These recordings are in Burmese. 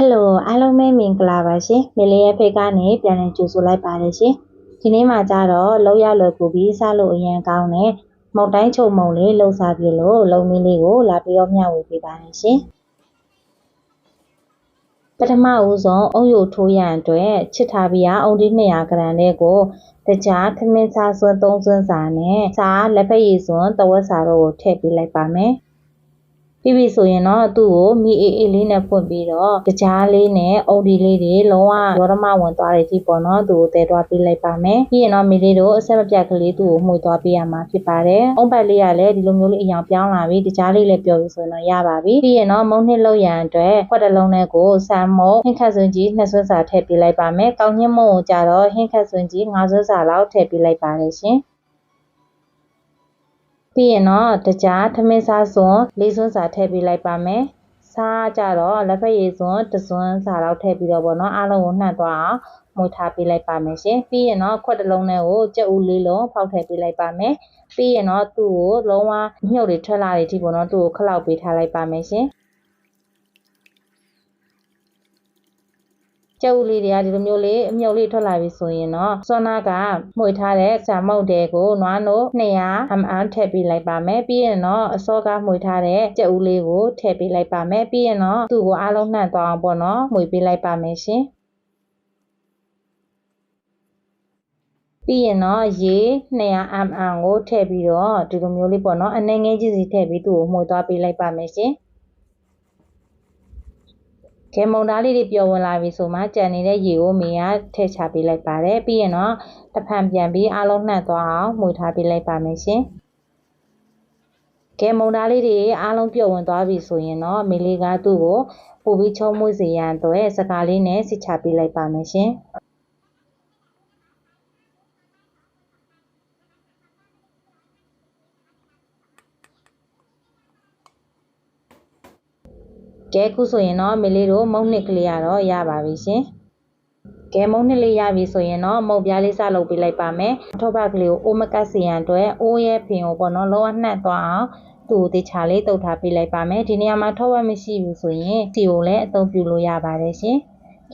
ဟယ်လိုအားလုံးပဲမင်္ဂလာပါရှင်မလေးရဲ့ဖိတ်ကနေပြန်လည်ကြိုဆိုလိုက်ပါတယ်ရှင်ဒီနေ့မှာကြတော့လောက်ရလွယ်ကူပြီးစလို့အရန်ကောင်းတဲ့မုတ်တိုင်းချုံမုံလေးလှုပ်စားပြလို့လုံမီးလေးကိုလာပြီးတော့မျှဝေပေးပါတယ်ရှင်ပထမဦးဆုံးအုံယိုထိုးရန်အတွက်ချစ်ထားပြီးအုံဒီ200ဂရမ်လေးကိုတကြားထမင်းစားစွန်း3စွန်းစာနဲ့စားလက်ဖက်ရည်စွန်းတဝက်စာတို့ကိုထည့်ပေးလိုက်ပါမယ် ပြီးပြီဆိုရင်တော့သူ့ကိုမီအေးအေးလေးနဲ့ဖွင့်ပြီးတော့တကြားလေးနဲ့အုပ်ဒီလေးတွေလုံးဝရောရမဝင်သွားတဲ့အထိပေါ့နော်သူ့ကိုတဲသွားပေးလိုက်ပါမယ်ပြီးရင်တော့မီလေးတို့အဆက်မပြတ်ကလေးသူ့ကိုမှုသွားပေးရမှာဖြစ်ပါတယ်အုံးပတ်လေးကလည်းဒီလိုမျိုးလေးအယောင်ပြောင်းလာပြီးတကြားလေးလည်းပျော်ပြီဆိုရင်တော့ရပါပြီပြီးရင်တော့မုံနှစ်လောက်ရန်အတွက်ခွက်တစ်လုံးနဲ့ကိုဆမ်မုံဟင်းခတ်စွန်းကြီးနှစ်စွန်းစာထည့်ပေးလိုက်ပါမယ်ကောင်းညှင်းမုံကိုကြတော့ဟင်းခတ်စွန်းကြီး၅စွန်းစာလောက်ထည့်ပေးလိုက်ပါတယ်ရှင် ပြီးရင်တော့တကြားထမင်းစားစွန်းလေးစွန်းစာထည့်ပေးလိုက်ပါမယ်။စားကြတော့လက်ဖက်ရည်စွန်းတစ်စွန်းစာလောက်ထည့်ပြီးတော့ပေါ့နော်အားလုံးကိုနှံ့သွားအောင်မှုထားပေးလိုက်ပါမယ်ရှင်။ပြီးရင်တော့ခွက်တစ်လုံးနဲ့ကိုကြက်ဥလေးလုံးဖောက်ထည့်ပေးလိုက်ပါမယ်။ပြီးရင်တော့သူ့ကိုလုံးဝမြုပ်တွေထွက်လာတဲ့အထိပေါ့နော်သူ့ကိုခလောက်ပေးထားလိုက်ပါမယ်ရှင်။ ကျုပ်လေးတွေကဒီလိုမျိုးလေးအမြုပ်လေးထွက်လာပြီဆိုရင်တော့စောနာကမှု့ထားတဲ့ဆာမုတ်တဲကိုနွားနို့200 ml ထည့်ပေးလိုက်ပါမယ်ပြီးရင်တော့အစောကမှု့ထားတဲ့ကျုပ်လေးကိုထည့်ပေးလိုက်ပါမယ်ပြီးရင်တော့သူ့ကိုအားလုံးနှံ့သွားအောင်ပေါ့နော်မှု့ပေးလိုက်ပါမယ်ရှင်ပြီးရင်တော့ရေ200 ml ကိုထည့်ပြီးတော့ဒီလိုမျိုးလေးပေါ့နော်အနေငယ်ကြီးစီထည့်ပြီးသူ့ကိုမှု့သွားပေးလိုက်ပါမယ်ရှင် ကဲမုံသားလေးတွေပျော်ဝင်လာပြီဆိုမှကြံနေတဲ့ရေကိုမေကထည့်ချပေးလိုက်ပါတယ်ပြီးရင်တော့တဖန်ပြန်ပြီးအားလုံးနှံ့သွားအောင်မှုထားပေးလိုက်ပါမယ်ရှင်ကဲမုံသားလေးတွေအားလုံးပြုတ်ဝင်သွားပြီဆိုရင်တော့မေလေးကသူ့ကိုပို့ပြီးချုံမွေးစေရန်အတွက်စကားလေးနဲ့စစ်ချပေးလိုက်ပါမယ်ရှင် ကဲခုဆိုရင်တော့မေလေးတို့မုံနှစ်ကလေးရတော့ရပါပြီရှင်ကဲမုံနှစ်လေးရပြီဆိုရင်တော့မုတ်ပြားလေးစလုပ်ပေးလိုက်ပါမယ်ထောပတ်ကလေးကိုအိုးမကတ်စီရန်အတွက်အိုးရဲ့ဖင်ကိုပေါ့နော်လောကနှံ့သွားအောင်သူ့ကိုတေချာလေးတုတ်ထားပေးလိုက်ပါမယ်ဒီနေရာမှာထောပတ်မရှိဘူးဆိုရင်စီကိုလည်းအသုံးပြုလို့ရပါတယ်ရှင်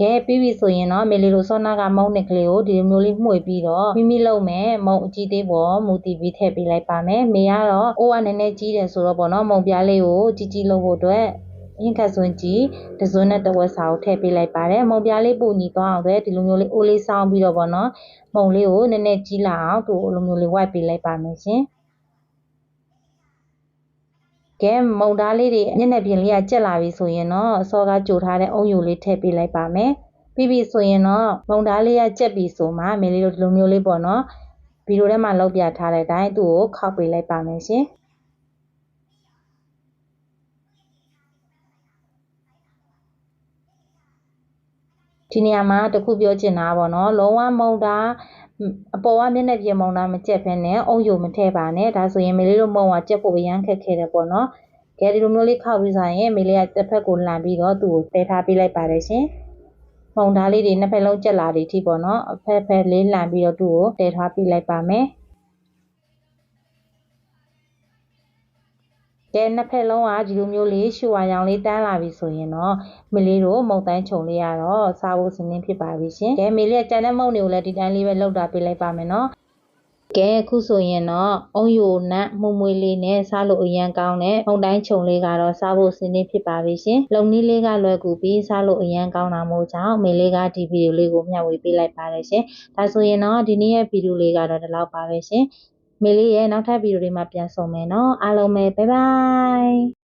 ကဲပြီးပြီဆိုရင်တော့မေလီလိုဆောနာကမုံနှစ်ကလေးကိုဒီလိုမျိုးလေးမှု့ပြီးတော့မိမိလုံးမဲ့မုံအကြီးသေးပေါ်မူတီပြီးထည့်ပေးလိုက်ပါမယ်မေကတော့အိုးကနည်းနည်းကြီးတယ်ဆိုတော့ပေါ့နော်မုံပြားလေးကိုကြီးကြီးလုပ်ဖို့အတွက် အင်းခတ်စွန်းကြီးတစွန်းနဲ့တဝက်စာကိုထည့်ပေးလိုက်ပါတယ်မုံပြားလေးပူညီသွားအောင်ဆိုဒီလိုမျိုးလေးအိုးလေးစောင်းပြီးတော့ပေါ့နော်မုံလေးကိုနည်းနည်းကြီးလာအောင်သူ့လိုမျိုးလေးဝိုက်ပေးလိုက်ပါမယ်ရှင်ကဲမုံသားလေးတွေမျက်နှာပြင်လေးကကျက်လာပြီဆိုရင်တော့အစောကကြိုထားတဲ့အုံယိုလေးထည့်ပေးလိုက်ပါမယ်ပြီးပြီဆိုရင်တော့မုံသားလေးကကျက်ပြီဆိုမှမင်းလေးတို့ဒီလိုမျိုးလေးပေါ့နော်ဗီဒီယိုထဲမှာလောက်ပြထားတဲ့အတိုင်းသူ့ကိုခောက်ပေးလိုက်ပါမယ်ရှင် ဒီနေရာမှာတခုပြောချင်တာပေါ့နော်လုံးဝမုံတာအပေါ်ကမျက်နှာပြင်မုံတာမကြက်ဖ ೇನೆ အုံယုံမထည့်ပါနဲ့ဒါဆိုရင်မေလေးတို့မုံကကြက်ဖို့အရန်ခက်ခဲတယ်ပေါ့နော်ကဲဒီလိုမျိုးလေးခောက်ပြီးဆိုရင်မေလေးကတစ်ဖက်ကိုလှန်ပြီးတော့သူ့ကိုတဲထားပေးလိုက်ပါတယ်ရှင်မုံသားလေးတွေနှစ်ဖက်လုံးကြက်လာတဲ့အထိပေါ့နော်အဖက်ဖက်လေးလှန်ပြီးတော့သူ့ကိုတဲထားပေးလိုက်ပါမယ် ကဲနှစ်ဖက်လုံးကဒီလိုမျိုးလေးရှူဝါရောင်လေးတန်းလာပြီဆိုရင်တော့မလေးတို့မုံတိုင်းခြုံလေးရတော့စားဖို့စင်းဖြစ်ပါပြီရှင်ကဲမေလေးကကြံတဲ့မုံတွေကိုလည်းဒီတိုင်းလေးပဲလောက်တာပေးလိုက်ပါမယ်နော်ကဲအခုဆိုရင်တော့အုံယိုနတ်မှုမွေးလေးနဲ့စားလို့အရန်ကောင်းတဲ့မုံတိုင်းခြုံလေးကတော့စားဖို့စင်းနေဖြစ်ပါပြီရှင်လုံနည်းလေးကလွယ်ကူပြီးစားလို့အရန်ကောင်းတာမို့ကြောင့်မေလေးကဒီဗီဒီယိုလေးကိုမျှဝေပေးလိုက်ပါတယ်ရှင်ဒါဆိုရင်တော့ဒီနေ့ရဲ့ဗီဒီယိုလေးကတော့ဒီလောက်ပါပဲရှင် မေလေးရဲ့နောက်ထပ်ဗီဒီယိုတွေမှာပြန်ဆုံမယ်နော်အားလုံးပဲဘိုင်ဘိုင်